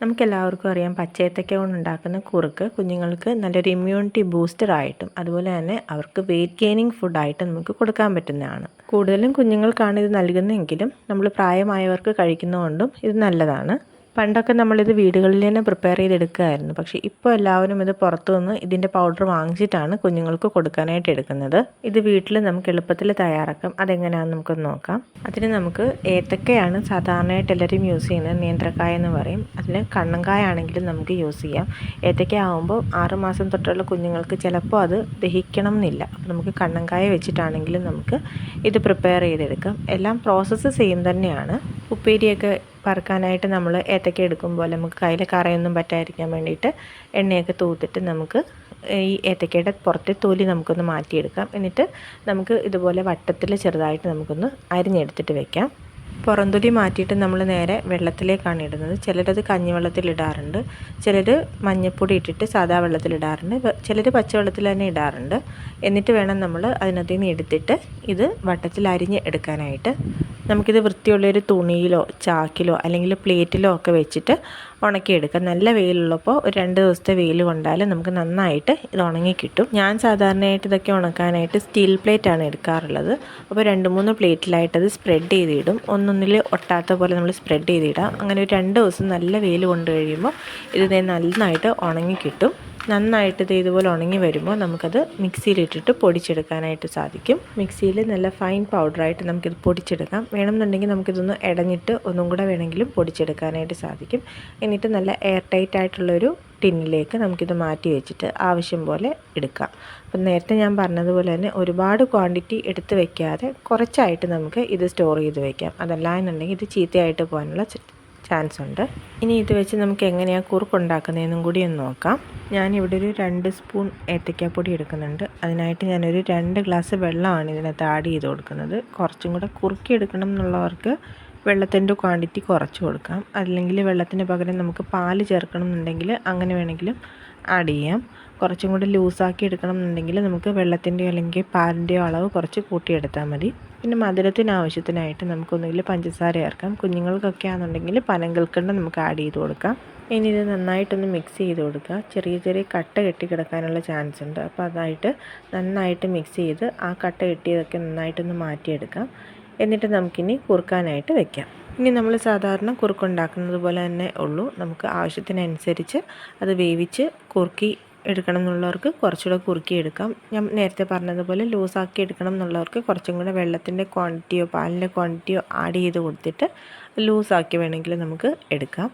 നമുക്കെല്ലാവർക്കും അറിയാം പച്ചയത്തക്ക കൊണ്ട് ഉണ്ടാക്കുന്ന കുറുക്ക് കുഞ്ഞുങ്ങൾക്ക് നല്ലൊരു ഇമ്മ്യൂണിറ്റി ബൂസ്റ്റർ ആയിട്ടും അതുപോലെ തന്നെ അവർക്ക് വെയിറ്റ് ഗെയിനിങ് ഫുഡായിട്ട് നമുക്ക് കൊടുക്കാൻ പറ്റുന്നതാണ്. കൂടുതലും കുഞ്ഞുങ്ങൾക്കാണ് ഇത് നൽകുന്നതെങ്കിലും നമ്മൾ പ്രായമായവർക്ക് കഴിക്കുന്നതുകൊണ്ടും ഇത് നല്ലതാണ്. പണ്ടൊക്കെ നമ്മളിത് വീടുകളിൽ തന്നെ പ്രിപ്പയർ ചെയ്തെടുക്കുമായിരുന്നു പക്ഷേ ഇപ്പോൾ എല്ലാവരും ഇത് പുറത്തുനിന്ന് ഇതിന്റെ പൗഡർ വാങ്ങിച്ചിട്ടാണ് കുഞ്ഞുങ്ങൾക്ക് കൊടുക്കാനായിട്ട് എടുക്കുന്നത്. ഇത് വീട്ടിൽ നമുക്ക് എളുപ്പത്തിൽ തയ്യാറാക്കാം. അതെങ്ങനെയാണെന്ന് നമുക്കൊന്ന് നോക്കാം. അതിന് നമുക്ക് ഏത്തക്കയാണ് സാധാരണയായിട്ട് എല്ലാവരും യൂസ് ചെയ്യുന്നത്. നേന്ത്രക്കായ എന്ന് പറയും. അതിന് കണ്ണങ്കായ ആണെങ്കിലും നമുക്ക് യൂസ് ചെയ്യാം. ഏത്തക്ക ആകുമ്പോൾ ആറുമാസം തൊട്ടുള്ള കുഞ്ഞുങ്ങൾക്ക് ചിലപ്പോൾ അത് ദഹിക്കണം എന്നില്ല. അപ്പോൾ നമുക്ക് കണ്ണങ്കായ വെച്ചിട്ടാണെങ്കിലും നമുക്ക് ഇത് പ്രിപ്പയർ ചെയ്തെടുക്കാം. എല്ലാം പ്രോസസ്സ് സെയിം തന്നെയാണ്. ഉപ്പേരിയൊക്കെ വറുക്കാനായിട്ട് നമ്മൾ ഏത്തക്ക എടുക്കും പോലെ നമുക്ക് കയ്യിൽ കറയൊന്നും പറ്റാതിരിക്കാൻ വേണ്ടിയിട്ട് എണ്ണയൊക്കെ തൂത്തിട്ട് നമുക്ക് ഈ ഏത്തക്കയുടെ പുറത്തെ തൊലി നമുക്കൊന്ന് മാറ്റിയെടുക്കാം. എന്നിട്ട് നമുക്ക് ഇതുപോലെ വട്ടത്തിൽ ചെറുതായിട്ട് നമുക്കൊന്ന് അരിഞ്ഞെടുത്തിട്ട് വെക്കാം. പുറന്തൊലി മാറ്റിയിട്ട് നമ്മൾ നേരെ വെള്ളത്തിലേക്കാണ് ഇടുന്നത്. ചിലരത് കഞ്ഞിവെള്ളത്തിൽ ഇടാറുണ്ട്. ചിലർ മഞ്ഞപ്പൊടി ഇട്ടിട്ട് സാധാ വെള്ളത്തിൽ ഇടാറുണ്ട്. ചിലർ പച്ചവെള്ളത്തിൽ തന്നെ ഇടാറുണ്ട്. എന്നിട്ട് വേണം നമ്മൾ അതിനകത്ത് നിന്ന് എടുത്തിട്ട് ഇത് വട്ടത്തിൽ അരിഞ്ഞ് എടുക്കാനായിട്ട്. നമുക്കിത് വൃത്തിയുള്ളൊരു തുണിയിലോ ചാക്കിലോ അല്ലെങ്കിൽ പ്ലേറ്റിലോ ഒക്കെ വെച്ചിട്ട് ഉണക്കിയെടുക്കാം. നല്ല വെയിലുള്ളപ്പോൾ ഒരു രണ്ട് ദിവസത്തെ വെയിൽ കൊണ്ടാൽ നമുക്ക് നന്നായിട്ട് ഇത് ഉണങ്ങി കിട്ടും. ഞാൻ സാധാരണയായിട്ട് ഇതൊക്കെ ഉണക്കാനായിട്ട് സ്റ്റീൽ പ്ലേറ്റാണ് എടുക്കാറുള്ളത്. അപ്പോൾ രണ്ട് മൂന്ന് പ്ലേറ്റിലായിട്ടത് സ്പ്രെഡ് ചെയ്തിടും. ഒന്നൊന്നിൽ ഒട്ടാത്ത പോലെ നമ്മൾ സ്പ്രെഡ് ചെയ്തിടാം. അങ്ങനെ ഒരു രണ്ട് ദിവസം നല്ല വെയിൽ കൊണ്ട് കഴിയുമ്പോൾ ഇത് നന്നായിട്ട് ഉണങ്ങി കിട്ടും. നന്നായിട്ട് ഇത് ഇതുപോലെ ഉണങ്ങി വരുമ്പോൾ നമുക്കത് മിക്സിയിലിട്ടിട്ട് പൊടിച്ചെടുക്കാനായിട്ട് സാധിക്കും. മിക്സിയിൽ നല്ല ഫൈൻ പൗഡറായിട്ട് നമുക്കിത് പൊടിച്ചെടുക്കാം. വേണമെന്നുണ്ടെങ്കിൽ നമുക്കിതൊന്ന് ഇടഞ്ഞിട്ട് ഒന്നും കൂടെ വേണമെങ്കിലും പൊടിച്ചെടുക്കാനായിട്ട് സാധിക്കും. എന്നിട്ട് നല്ല എയർ ടൈറ്റ് ആയിട്ടുള്ളൊരു ടിന്നിലേക്ക് നമുക്കിത് മാറ്റി വെച്ചിട്ട് ആവശ്യം പോലെ എടുക്കാം. അപ്പം നേരത്തെ ഞാൻ പറഞ്ഞതുപോലെ തന്നെ ഒരുപാട് ക്വാണ്ടിറ്റി എടുത്ത് വെക്കാതെ കുറച്ചായിട്ട് നമുക്ക് ഇത് സ്റ്റോർ ചെയ്ത് വെക്കാം. അതല്ല എന്നുണ്ടെങ്കിൽ ഇത് ചീത്തയായിട്ട് പോകാനുള്ള ചാൻസ് ഉണ്ട്. ഇനി ഇത് വെച്ച് നമുക്ക് എങ്ങനെയാണ് കുറുക്കുണ്ടാക്കുന്നതെന്നും കൂടി ഒന്ന് നോക്കാം. ഞാനിവിടെ ഒരു രണ്ട് സ്പൂൺ ഏത്തക്കാപ്പൊടി എടുക്കുന്നുണ്ട്. അതിനായിട്ട് ഞാനൊരു രണ്ട് ഗ്ലാസ് വെള്ളമാണ് ഇതിനകത്ത് ആഡ് ചെയ്ത് കൊടുക്കുന്നത്. കുറച്ചും കൂടെ കുറുക്കി എടുക്കണം എന്നുള്ളവർക്ക് വെള്ളത്തിന്റെ ക്വാണ്ടിറ്റി കുറച്ച് കൊടുക്കാം. അല്ലെങ്കിൽ വെള്ളത്തിന് പകരം നമുക്ക് പാൽ ചേർക്കണം എന്നുണ്ടെങ്കിൽ അങ്ങനെ വേണമെങ്കിലും ആഡ് ചെയ്യാം. കുറച്ചും കൂടി ലൂസാക്കി എടുക്കണം എന്നുണ്ടെങ്കിൽ നമുക്ക് വെള്ളത്തിന്റെയോ അല്ലെങ്കിൽ പാലിന്റെയോ അളവ് കുറച്ച് കൂട്ടിയെടുത്താൽ മതി. പിന്നെ മധുരത്തിന് ആവശ്യത്തിനായിട്ട് നമുക്കൊന്നുകിൽ പഞ്ചസാര ചേർക്കാം. കുഞ്ഞുങ്ങൾക്കൊക്കെ ആണെന്നുണ്ടെങ്കിൽ പനങ്കൽക്കണ്ട് നമുക്ക് ആഡ് ചെയ്ത് കൊടുക്കാം. ഇനി ഇത് നന്നായിട്ടൊന്ന് മിക്സ് ചെയ്ത് കൊടുക്കുക. ചെറിയ ചെറിയ കട്ട കെട്ടി കിടക്കാനുള്ള ചാൻസ് ഉണ്ട്. അപ്പോൾ അതായിട്ട് നന്നായിട്ട് മിക്സ് ചെയ്ത് ആ കട്ട കെട്ടിയതൊക്കെ നന്നായിട്ടൊന്ന് മാറ്റിയെടുക്കാം. എന്നിട്ട് നമുക്കിനി കുറുക്കാനായിട്ട് വെക്കാം. ഇനി നമ്മൾ സാധാരണ കുറുക്കുണ്ടാക്കുന്നത് പോലെ തന്നെ ഉള്ളൂ. നമുക്ക് ആവശ്യത്തിനനുസരിച്ച് അത് വേവിച്ച് കുറുക്കി എടുക്കണം എന്നുള്ളവർക്ക് കുറച്ചുകൂടെ കുറുക്കി എടുക്കാം. ഞാൻ നേരത്തെ പറഞ്ഞതുപോലെ ലൂസാക്കി എടുക്കണം എന്നുള്ളവർക്ക് കുറച്ചും കൂടെ വെള്ളത്തിന്റെ ക്വാണ്ടിറ്റിയോ പാലിന്റെ ക്വാണ്ടിറ്റിയോ ആഡ് ചെയ്ത് കൊടുത്തിട്ട് ലൂസാക്കി വേണമെങ്കിൽ നമുക്ക് എടുക്കാം.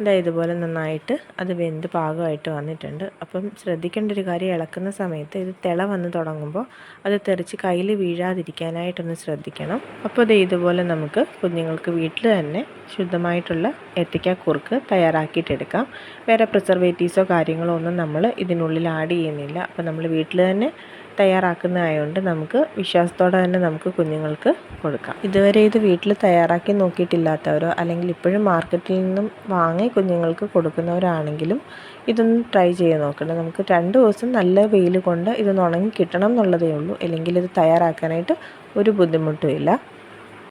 ഇതാ ഇതുപോലെ നന്നായിട്ട് അത് വെന്ത് പാകമായിട്ട് വന്നിട്ടുണ്ട്. അപ്പം ശ്രദ്ധിക്കേണ്ട ഒരു കാര്യം ഇളക്കുന്ന സമയത്ത് ഇത് തിള വന്ന് തുടങ്ങുമ്പോൾ അത് തെറിച്ച് കയ്യിൽ വീഴാതിരിക്കാനായിട്ടൊന്ന് ശ്രദ്ധിക്കണം. അപ്പോൾ ഇത് ഇതുപോലെ നമുക്ക് കുഞ്ഞുങ്ങൾക്ക് വീട്ടിൽ തന്നെ ശുദ്ധമായിട്ടുള്ള എത്തിക്ക കുറുക്ക് തയ്യാറാക്കിയിട്ടെടുക്കാം. വേറെ പ്രിസർവേറ്റീവ്സോ കാര്യങ്ങളോ ഒന്നും നമ്മൾ ഇതിനുള്ളിൽ ആഡ് ചെയ്യുന്നില്ല. അപ്പോൾ നമ്മൾ വീട്ടിൽ തന്നെ തയ്യാറാക്കുന്നതായതുകൊണ്ട് നമുക്ക് വിശ്വാസത്തോടെ തന്നെ നമുക്ക് കുഞ്ഞുങ്ങൾക്ക് കൊടുക്കാം. ഇതുവരെ ഇത് വീട്ടിൽ തയ്യാറാക്കി നോക്കിയിട്ടില്ലാത്തവരോ അല്ലെങ്കിൽ ഇപ്പോഴും മാർക്കറ്റിൽ നിന്നും വാങ്ങി കുഞ്ഞുങ്ങൾക്ക് കൊടുക്കുന്നവരാണെങ്കിലും ഇതൊന്ന് ട്രൈ ചെയ്ത് നോക്കണം നമുക്ക് രണ്ട് ദിവസം നല്ല വെയിൽ കൊണ്ട് ഇതൊന്ന് ഉണങ്ങി കിട്ടണം എന്നുള്ളതേ ഉള്ളൂ. അല്ലെങ്കിൽ ഇത് തയ്യാറാക്കാനായിട്ട് ഒരു ബുദ്ധിമുട്ടും ഇല്ല.